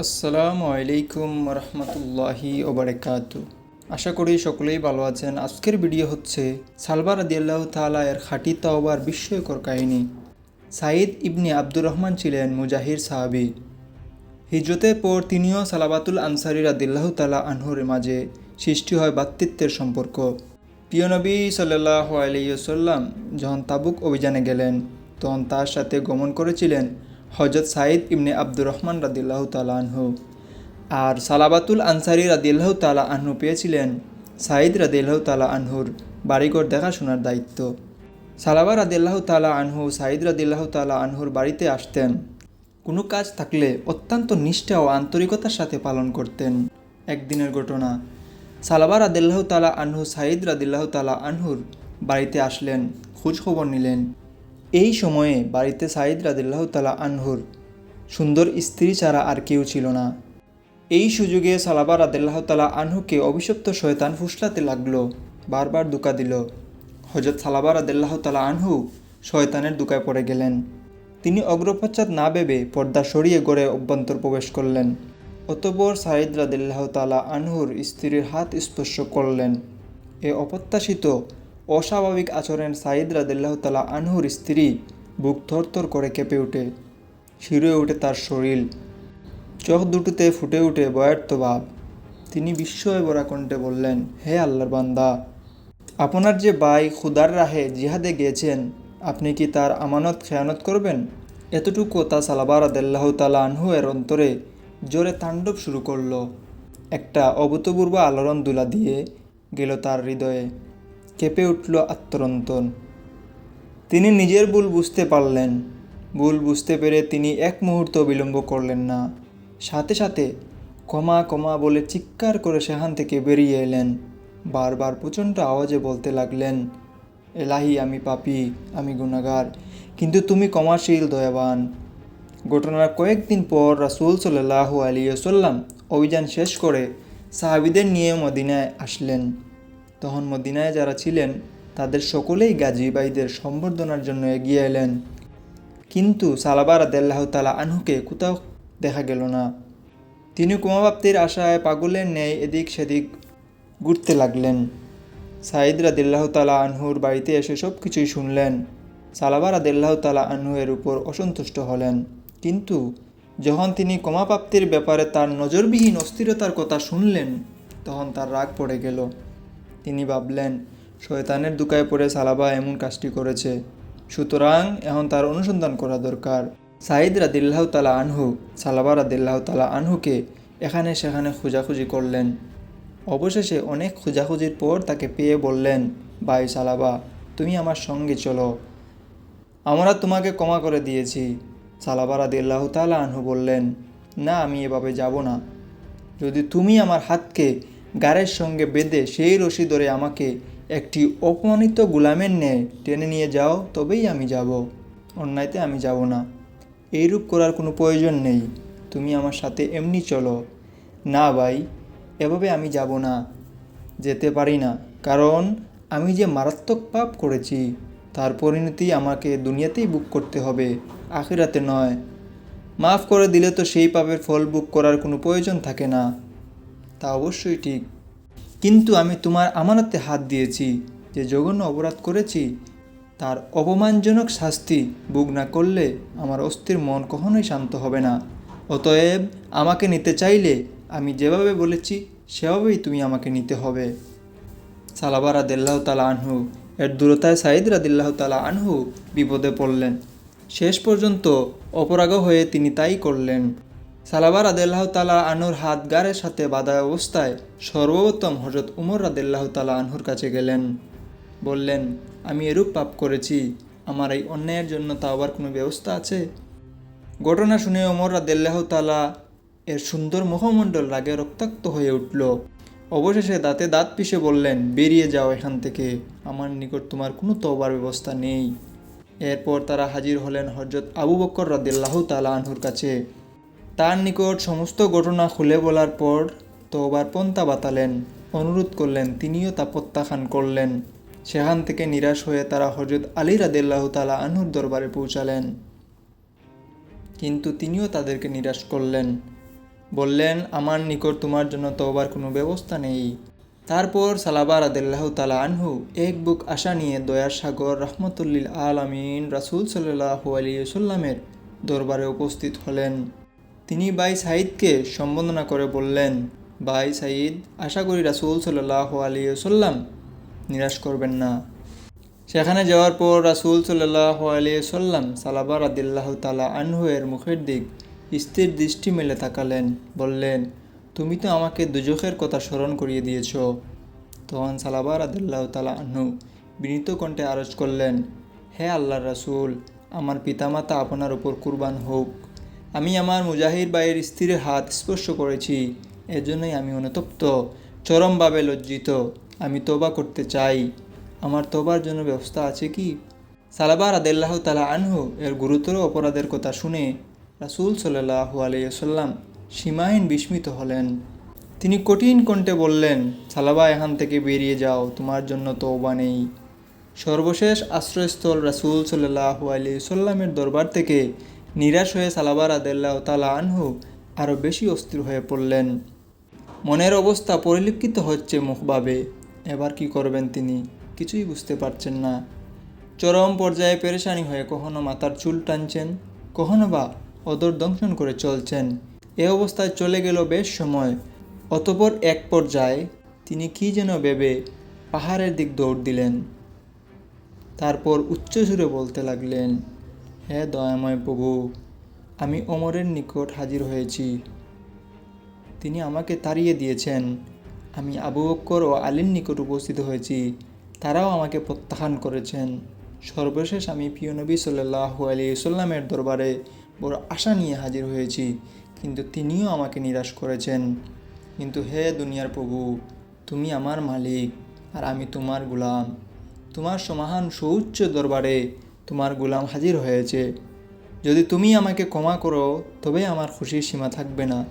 আসসালামু আলাইকুম রহমতুল্লাহি ওবরাকাতু। আশা করি সকলেই ভালো আছেন। আজকের ভিডিও হচ্ছে সালবার আদিয়াল্লাহ তালা এর খাঁটি তাওবার বিস্ময়কর কাহিনী। সাইদ ইবনে আব্দুর রহমান ছিলেন মুজাহির সাহাবি। হিজরতের পর তিনিও সালাবাতুল আনসারি রাদিল্লাহ তালা আনহুর মাঝে সৃষ্টি হয় বাতৃত্বের সম্পর্ক। প্রিয় নবী সাল্লাহ আলাইসাল্লাম যখন তাবুক অভিযানে গেলেন, তখন তার সাথে গমন করেছিলেন হজরত সাইদ ইবনে আব্দুর রহমান রাদিল্লাহ তালা আনহু। আর সালাবাতুল আনসারি রাদিল্লাহ তালা আনহু পেয়েছিলেন সাইদ রাদিল্লাহ তালা আনহুর বাড়িঘর দেখাশোনার দায়িত্ব। সালাবা রাদিল্লাহ তালা আনহু সাইদ রাদিল্লাহ তালা আনহুর বাড়িতে আসতেন। কোনো কাজ থাকলে অত্যন্ত নিষ্ঠা ও আন্তরিকতার সাথে পালন করতেন। একদিনের ঘটনা, সালাবা রাদিল্লাহ তালা আনহু সাইদ রাদিল্লাহ তালা আনহুর বাড়িতে আসলেন খোঁজ খবর নিলেন। এই সময়ে বাড়িতে সাইদ রাদিল্লাহ তালা আনহুর সুন্দর স্ত্রী ছাড়া আর কেউ ছিল না। এই সুযোগে সালাবা রাদিল্লাহ তালা আনহুকে অভিশপ্ত শয়তান ফুসলাতে লাগল, বারবার দুকা দিল। হজরত সালাবা রাদিল্লাহ তালা আনহু শয়তানের দুকায় পড়ে গেলেন। তিনি অগ্রপশ্চাৎ না ভেবে পর্দা সরিয়ে গড়ে অভ্যন্তর প্রবেশ করলেন। অতপর সাইদ রাদিল্লাহ তালা আনহুর স্ত্রীর হাত স্পর্শ করলেন। এ অপ্রত্যাশিত অস্বাভাবিক আচরণ সাইদ রাদিল্লাহ তালা আনহুর স্ত্রী বুক থরথর করে কেঁপে ওঠে। শিরে ওঠে তার শরীর। চোখ দুটোতে ফুটে উঠে বয়ার্থ ভাব তিনি বিস্ময় ভরা কণ্ঠে বললেন, হে আল্লাহর বান্দা, আপনার যে ভাই খুদার রাহে জিহাদে গিয়েছেন, আপনি কি তার আমানত খেয়ানত করবেন? এতটুকু তা সালাবার আদাল্লাহ তালা আনহু এর অন্তরে জোরে তাণ্ডব শুরু করল। একটা অভূতপূর্ব আলোড়ন দুলা দিয়ে গেল তার হৃদয়ে। কেঁপে উঠল আত্মরন্তন। তিনি নিজের ভুল বুঝতে পারলেন। ভুল বুঝতে পেরে তিনি এক মুহূর্ত বিলম্ব করলেন না। সাথে সাথে ক্ষমা ক্ষমা বলে চিৎকার করে সেখান থেকে বেরিয়ে এলেন। বারবার প্রচণ্ড আওয়াজে বলতে লাগলেন, এলাহি, আমি পাপি, আমি গুণাগার কিন্তু তুমি ক্ষমাশীল, দয়াবান। ঘটনার কয়েকদিন পর রাসুল সাল্লাহ আলিয়াল্লাম অভিযান শেষ করে সাহাবিদের নিয়ে মদিনায় আসলেন। তখন মদিনায় যারা ছিলেন, তাদের সকলেই গাজী ভাইদের সম্বর্ধনার জন্য এগিয়ে এলেন। কিন্তু সালাবার আদাল্লাহ তালা আনহুকে কোথাও দেখা গেল না। তিনি কুমাবাপ্তির আশায় পাগলের ন্যায় এদিক সেদিক ঘুরতে লাগলেন। সাইদ রাদিল্লাহ তালা আনহুর বাড়িতে এসে সব কিছুই শুনলেন। সালাবার আদিল্লাহ তালা আনহু এর উপর অসন্তুষ্ট হলেন। কিন্তু যখন তিনি ক্ষমাপ্রাপ্তির ব্যাপারে তার নজরবিহীন অস্থিরতার কথা শুনলেন, তখন তার রাগ পড়ে গেল। তিনি ভাবলেন, শয়তানের দুকায় পড়ে সালাবা এমন কাজটি করেছে। সুতরাং এখন তার অনুসন্ধান করা দরকার। সাইদ রাদিল্লাহ তালা আনহু, সালাবা রাদিল্লাহ তালা আনহুকে এখানে সেখানে খোঁজাখুঁজি করলেন। অবশেষে অনেক খোঁজাখুঁজির পর তাকে পেয়ে বললেন, ভাই সালাবা, তুমি আমার সঙ্গে চলো। আমরা তোমাকে ক্ষমা করে দিয়েছি। সালাবা রাদিল্লাহ তালা আনহু বললেন, না, আমি এভাবে যাব না। যদি তুমি আমার হাতকে গাড়ের সঙ্গে বেঁধে সেই রশি ধরে আমাকে একটি অপমানিত গুলামের ন্যায় টেনে নিয়ে যাও, তবেই আমি যাব। অন্যায়তে আমি যাব না। এইরূপ করার কোনো প্রয়োজন নেই। তুমি আমার সাথে এমনি চলো। না ভাই, এভাবে আমি যাব না। যেতে পারি না। কারণ আমি যে মারাত্মক পাপ করেছি, তার পরিণতি আমাকে দুনিয়াতেই বুক করতে হবে, আখিরাতে নয়। মাফ করে দিলে তো সেই পাপের ফল বুক করার কোনো প্রয়োজন থাকে না। তা অবশ্যই ঠিক। কিন্তু আমি তোমার আমানতে হাত দিয়েছি, যে জঘন্য অপরাধ করেছি, তার অপমানজনক শাস্তি বুক না করলে আমার অস্থির মন কখনোই শান্ত হবে না। অতএব আমাকে নিতে চাইলে আমি যেভাবে বলেছি, সেভাবেই তুমি আমাকে নিতে হবে। সালাবা রাদিল্লাহ তালা আনহু, এর দূরতায় সাইদ রাদিল্লাহ তালা আনহু বিপদে পড়লেন। শেষ পর্যন্ত অপরাগ হয়ে তিনি তাই করলেন। সালাবার আদেল্লাহ তালা আনুর হাত গারের সাথে বাধা অবস্থায় সর্বপ্রথম হজরত উমর রাদেল্লাহ তালা আনহুর কাছে গেলেন। বললেন, আমি এরূপ পাপ করেছি। আমার এই অন্যায়ের জন্য তা আবার কোনো ব্যবস্থা আছে? ঘটনা শুনে ওমর রাদেল্লাহ তালা এর সুন্দর মুখমণ্ডল রাগে রক্তাক্ত হয়ে উঠল। অবশেষে দাঁতে দাঁত পিষে বললেন, বেরিয়ে যাও এখান থেকে। আমার নিকট তোমার কোনো তবার ব্যবস্থা নেই। এরপর তারা হাজির হলেন হজরত আবু বক্কর রাদিল্লাহ তালা আনহুর কাছে। তার নিকট সমস্ত ঘটনা খুলে বলার পর তোবার পন্থা বাতালেন। অনুরোধ করলেন, তিনিও তা প্রত্যাখ্যান করলেন। সেখান থেকে নিরাশ হয়ে তারা হজরত আলী রাদিল্লাহ তালা আনহুর দরবারে পৌঁছালেন। কিন্তু তিনিও তাদেরকে নিরাশ করলেন। বললেন, আমার নিকট তোমার জন্য তওবার কোনো ব্যবস্থা নেই। তারপর সালাবার আদাল্লাহ তালা আনহু এক বুক আশা নিয়ে দয়ার সাগর রহমতুল্লিল আলমিন রাসুল সাল্লাহ আলিয়াল্লামের দরবারে উপস্থিত হলেন। তিনি বাই সাইদকে সম্বোধনা করে বললেন বাই সাইদ আশা করি রাসুল সাল্লাহ আলিয়াল্লাম নিরাশ করবেন না। সেখানে যাওয়ার পর রাসুল সাল্লাহ আলিয়াল্লাম সালাবার আদিল্লাহ তালা আনহু এর মুখের দিক স্থির দৃষ্টি মেলে তাকালেন, বললেন, তুমি তো আমাকে দুজখের কথা স্মরণ করিয়ে দিয়েছ। তখন সালাবার আদিল্লাহ তালা আনহু বিনীত কণ্ঠে আরজ করলেন, হে আল্লাহ রাসুল, আমার পিতামাতা আপনার উপর কুরবান হোক। আমি আমার মুজাহির বাইয়ের স্ত্রীর হাত স্পর্শ করেছি। এজন্যই আমি অনুতপ্ত। চরমভাবে লজ্জিত। আমি তোবা করতে চাই। আমার তোবার জন্য ব্যবস্থা আছে কি? সালাবার আদাল্লাহ তালা আনহু এর গুরুতর অপরাধের কথা শুনে রাসুল সাল্লাহ আলাইসাল্লাম সীমাহীন বিস্মিত হলেন। তিনি কঠিন কণ্ঠে বললেন, সালাবা, এখান থেকে বেরিয়ে যাও, তোমার জন্য তওবা নেই। সর্বশেষ আশ্রয়স্থল রাসুল সাল্লাহ আলাইসাল্লামের দরবার থেকে নিরাশ হয়ে সালাবার আদাল্লাহ তালা আনহু আরও বেশি অস্থির হয়ে পড়লেন। মনের অবস্থা পরিলক্ষিত হচ্ছে মুখভাবে এবার কি করবেন তিনি? কিছুই বুঝতে পারছেন না। চরম পর্যায়ে পেরেশানি হয়ে কখনো মাথার চুল টানছেন, কখনো বা অদর দংশন করে চলছেন। এ অবস্থায় চলে গেল বেশ সময়। অতপর এক পর্যায়ে তিনি কি যেন ভেবে পাহাড়ের দিক দৌড় দিলেন। তারপর উচ্চসুরে বলতে লাগলেন হে দয়াময় প্রভু, আমি অমরের নিকট হাজির হয়েছি। তিনি আমাকে তাড়িয়ে দিয়েছেন। আমি আবু বক্কর ও আলীর নিকট উপস্থিত হয়েছি। তারাও আমাকে প্রত্যাখ্যান করেছেন। সর্বশেষ আমি প্রিয় নবী সাল্লাহ আলী সাল্লামের দরবারে বড় আশা নিয়ে হাজির হয়েছি, কিন্তু তিনিও আমাকে নিরাশ করেছেন। কিন্তু হে দুনিয়ার প্রভু, তুমি আমার মালিক আর আমি তোমার গুলাম। তোমার সমাহান সৌচ্চ দরবারে তোমার গোলাম হাজির হয়েছে। যদি তুমি আমাকে ক্ষমা করো, তবে আমার খুশির সীমা থাকবে না।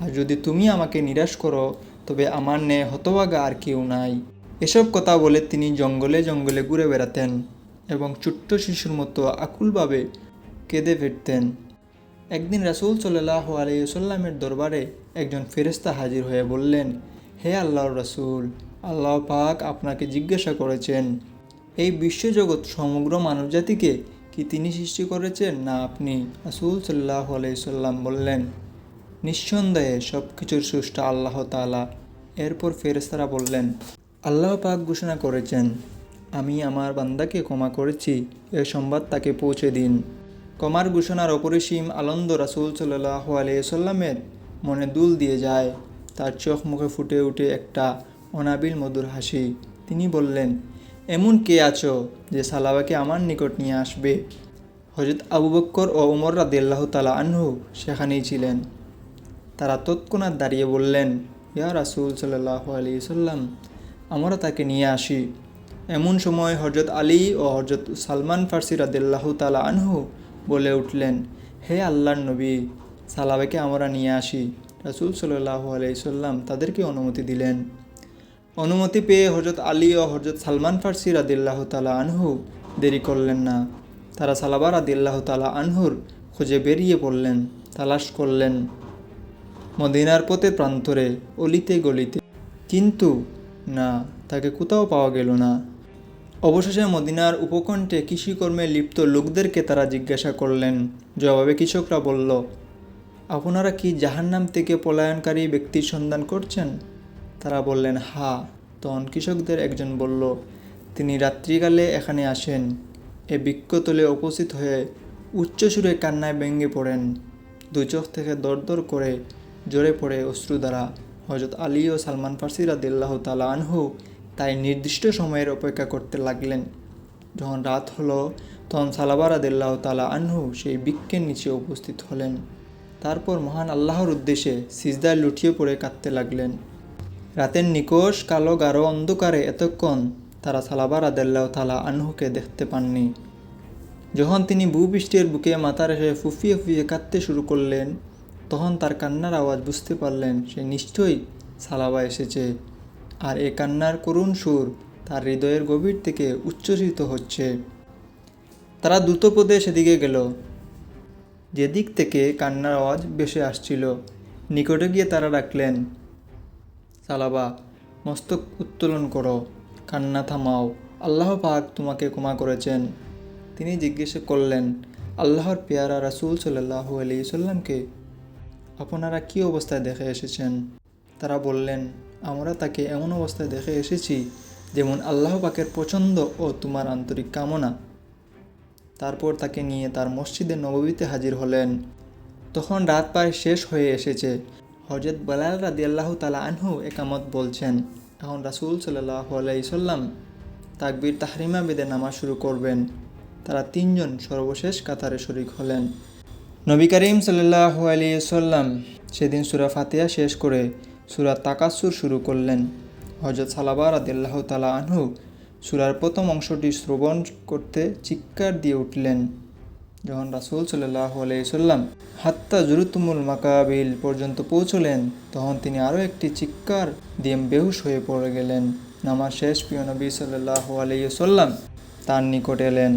আর যদি তুমি আমাকে নিরাশ করো, তবে আমার নে হতভাগা আর কেউ নাই। এসব কথা বলে তিনি জঙ্গলে জঙ্গলে ঘুরে বেড়াতেন এবং ছোট্ট শিশুর মতো আকুলভাবে কেঁদে ফিরতেন। একদিন রাসুল সাল্লাহ আলাইসাল্লামের দরবারে একজন ফেরেস্তা হাজির হয়ে বললেন, হে আল্লাহর রাসুল, আল্লাহ পাক আপনাকে জিজ্ঞাসা করেছেন এই বিশ্বজগৎ সমগ্র মানবজাতিকে কি তিনি সৃষ্টি করেছেন না আপনি? রাসুল সাল্লাহ আলাইসাল্লাম বললেন, নিঃসন্দেহে সব কিছুর সুষ্টা আল্লাহ তালা এরপর ফেরেস্তারা বললেন, আল্লাহ পাক ঘোষণা করেছেন, আমি আমার বান্দাকে ক্ষমা করেছি, এ সংবাদ তাকে পৌঁছে দিন। কমার ঘোষণার অপরিসীম আনন্দ রাসুল সাল্লাহ আলিয়াল্লামের মনে দুল দিয়ে যায়। তার চোখ মুখে ফুটে উঠে একটা অনাবিল মধুর হাসি। তিনি বললেন এমন কে আছো যে সালাবাকে আমার নিকট নিয়ে আসবে? হজরত আবু বক্কর ও উমর রাদিল্লাহ তালা আনহু সেখানেই ছিলেন। তারা তৎক্ষণাৎ দাঁড়িয়ে বললেন, ইয়া রাসুল সাল্লাহ আলী সাল্লাম, আমরা তাকে নিয়ে আসি। এমন সময় হজরত আলী ও হজরত সালমান ফার্সি রাদিল্লাহ তালা আনহু বলে উঠলেন, হে আল্লাহর নবী, সালাবাকে আমরা নিয়ে আসি। রাসুল সাল্লাহ আলাইসাল্লাম তাদেরকে অনুমতি দিলেন। অনুমতি পেয়ে হজরত আলী ও হজরত সালমান ফার্সি রাদিল্লাহ তালা আনহু দেরি করলেন না। তারা সালাবা রাদিল্লাহ তালা আনহুর খুঁজে বেরিয়ে পড়লেন, তালাশ করলেন। মদিনার পথে প্রান্তরে, অলিতে গলিতে। কিন্তু না, তাকে কোথাও পাওয়া গেল না। অবশেষে মদিনার উপকণ্ঠে কৃষিকর্মে লিপ্ত লোকদেরকে তারা জিজ্ঞাসা করলেন। জবাবে কৃষকরা বলল, আপনারা কি জাহান্নাম থেকে পলায়নকারী ব্যক্তির সন্ধান করছেন? তারা বললেন, হা। তখন কৃষকদের একজন বলল, তিনি রাত্রিকালে এখানে আসেন। এ বৃক্ষতলে উপস্থিত হয়ে উচ্চসুরে কান্নায় ব্যঙ্গে পড়েন। দু চোখ থেকে দরদর করে জোরে পড়ে অশ্রু দ্বারা। হজরত আলী ও সালমান ফার্সি রাদিল্লাহ তালা আনহু তাই নির্দিষ্ট সময়ের অপেক্ষা করতে লাগলেন। যখন রাত হলো, তখন সালাবা রাদিল্লাহ তালা আনহু সেই বৃক্ষের নিচে উপস্থিত হলেন। তারপর মহান আল্লাহর উদ্দেশ্যে সিজদায় লুটিয়ে পড়ে কাঁদতে লাগলেন। রাতের নিকোষ, কালো, গাঢ়, অন্ধকারে এতক্ষণ তারা সালাবা রাদিল্লাহ তালা আনহুকে দেখতে পাননি। যখন তিনি ভূপৃষ্ঠের বুকে মাথা রেখে ফুফিয়ে ফুফিয়ে কাঁদতে শুরু করলেন, তখন তার কান্নার আওয়াজ বুঝতে পারলেন সে নিশ্চয়ই সালাবা এসেছে। আর এ কান্নার করুণ সুর তার হৃদয়ের গভীর থেকে উচ্চরিত হচ্ছে। তারা দ্রুতপদে সেদিকে গেল। যেদিক থেকে কান্নার আওয়াজ ভেসে আসছিল, নিকটে গিয়ে তারা ডাকলেন সালাবা মস্তক উত্তোলন করো, কান্না থামাও। আল্লাহ পাক তোমাকে ক্ষমা করেছেন। তিনি জিজ্ঞেস করলেন, আল্লাহর পেয়ারা রাসূল সাল্লাহ আলি সাল্লামকে আপনারা কী অবস্থায় দেখে এসেছেন? তারা বললেন, আমরা তাকে এমন অবস্থায় দেখে এসেছি যেমন আল্লাহ পাকের পছন্দ ও তোমার আন্তরিক কামনা। তারপর তাকে নিয়ে তার মসজিদে নববীতে হাজির হলেন। তখন রাত প্রায় শেষ হয়ে এসেছে। হজরত বেলাল রাদি আল্লাহ তালা আনহু একামত বলছেন এখন রাসুল সাল্লাহ আলাইসাল্লাম তাকবির তাহরিমা বেদে নামা শুরু করবেন। তারা তিনজন সর্বশেষ কাতারে শরিক হলেন। নবী করিম সাল্লাহ আলিয়াল্লাম সেদিন সুরা ফাতিয়া শেষ করে সুরা তাকাসুর শুরু করলেন। হজরত সালাবার আদিল্লাহ তালা আনহু সুরার প্রথম অংশটি শ্রবণ করতে চিৎকার দিয়ে উঠলেন। যখন রাসুল সাল্লাহ আলাইসাল্লাম হাত্তা জুরুতুমুল মাকাবিল পর্যন্ত পৌঁছলেন, তখন তিনি আরও একটি চিৎকার দিয়ে বেহুশ হয়ে পড়ে গেলেন। নামাজ শেষ, প্রিয় নবী সাল্লাহ আলাইসাল্লাম তার নিকট এলেন।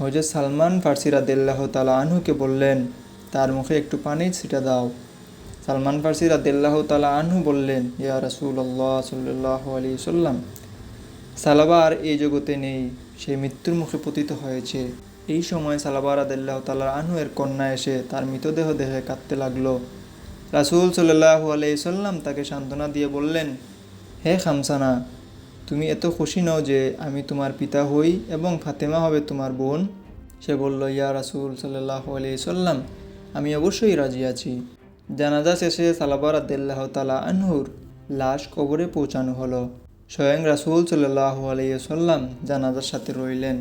হজরত সালমান ফার্সি রাদিল্লাহ তালা আনহুকে বললেন, তার মুখে একটু পানি ছিটা দাও। সালমান ফার্সি রাদিল্লাহ তালা আনহু বললেন, ইয়া রাসুল্লাহ সাল্লাহ আলী সাল্লাম সালাবা আর এই জগতে নেই, সে মৃত্যুর মুখে পতিত হয়েছে। এই সময় সালাবার রাদিল্লাহ তালা আনহু এর কন্যা এসে তার মৃতদেহ দেহে কাঁদতে লাগল। রাসুল সাল্লাহ আলি সাল্লাম তাকে সান্ত্বনা দিয়ে বললেন, হে খামসানা, তুমি এত খুশি নও যে আমি তোমার পিতা হই এবং ফাতেমা হবে তোমার বোন? সে বলল, ইয়া রাসুল সাল্লাহ আলি সাল্লাম, আমি অবশ্যই রাজি আছি। জানাজা শেষে সালাবার আদাল্লাহ তালা আনহুর লাশ কবরে পৌঁছানো হলো। স্বয়ং রাসুল সাল্লাহ আলাইসাল্লাম জানাজার সাথে রইলেন।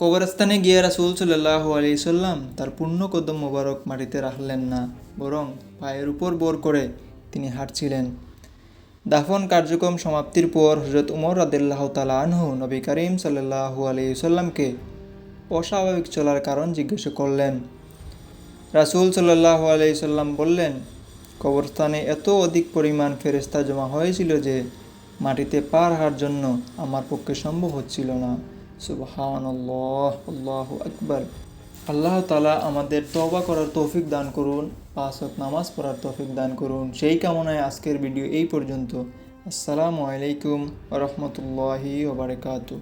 কবরস্থানে গিয়ে রাসুল সাল্লাহ আলাইসাল্লাম তার পূর্ণ কদম মোবারক মাটিতে রাখলেন না, বরং পায়ের উপর বোর করে তিনি হাঁটছিলেন। দাফন কার্যক্রম সমাপ্তির পর হজরত উমর রাদিল্লাহ তালা আনহু নবী করিম সাল্লাহ আলাইসাল্লামকে অস্বাভাবিক চলার কারণ জিজ্ঞেস করলেন। রাসুল সাল্লাহ আলাইসাল্লাম বললেন, কবরস্থানে এত অধিক পরিমাণ ফেরেস্তা জমা হয়েছিল যে মাটিতে পার হার জন্য আমার পক্ষে সম্ভব হচ্ছিল না। সুবহান আল্লাহ আকবর। আল্লাহ তালা আমাদের তবা করার তৌফিক দান করুন, পাঁচ নামাজ পড়ার তৌফিক দান করুন। সেই কামনায় আজকের ভিডিও এই পর্যন্ত। আসসালামু আলাইকুম রহমতুল্লাহি ওবরাকাতু